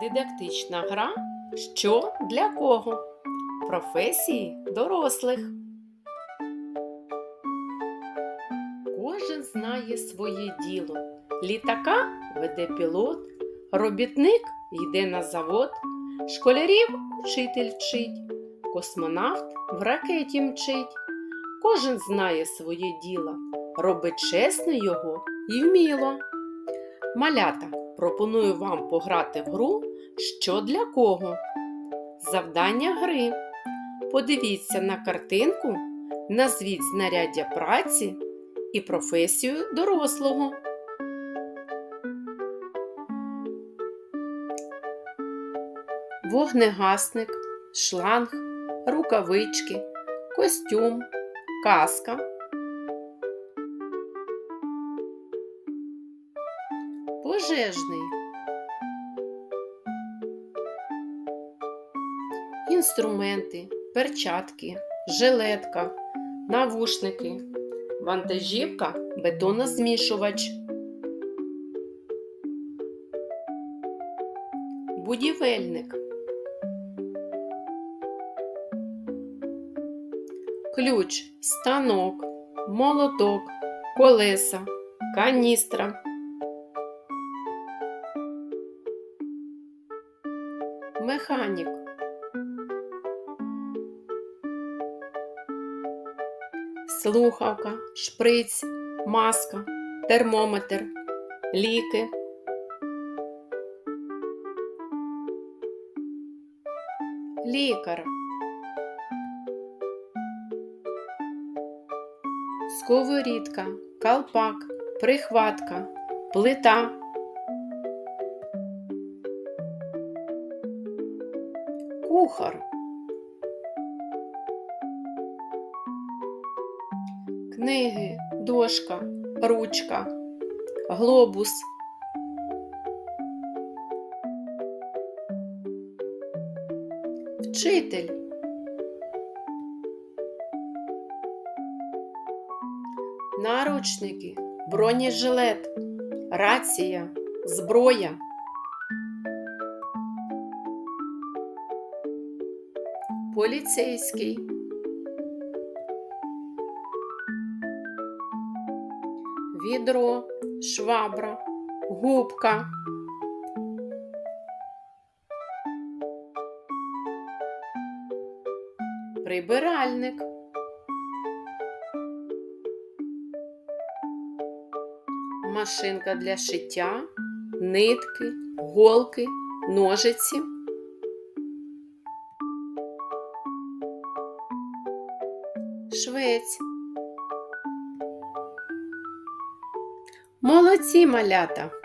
Дидактична гра Що для кого? Професії дорослих. Кожен знає своє діло. Літака веде пілот, робітник йде на завод, школярів учитель вчить, космонавт в ракеті мчить. Кожен знає своє діло, робить чесно його і вміло. Малята, пропоную вам пограти в гру Що для кого? Завдання гри. Подивіться на картинку, назвіть знаряддя праці і професію дорослого. Вогнегасник, шланг, рукавички, костюм, каска. Пожежний. Інструменти, перчатки, жилетка, навушники, вантажівка, бетонозмішувач. Будівельник. Ключ, станок, молоток, колеса, каністра. Механік. Слухавка, шприць, маска, термометр, ліки. Лікар. Сковорідка, колпак, прихватка, плита. Кухар. Книги, дошка, ручка, глобус. Вчитель. Наручники, бронежилет, рація, зброя. Поліцейський. Відро, швабра, губка. Прибиральник. Машинка для шиття, нитки, голки, ножиці. Швець. Молодці малята!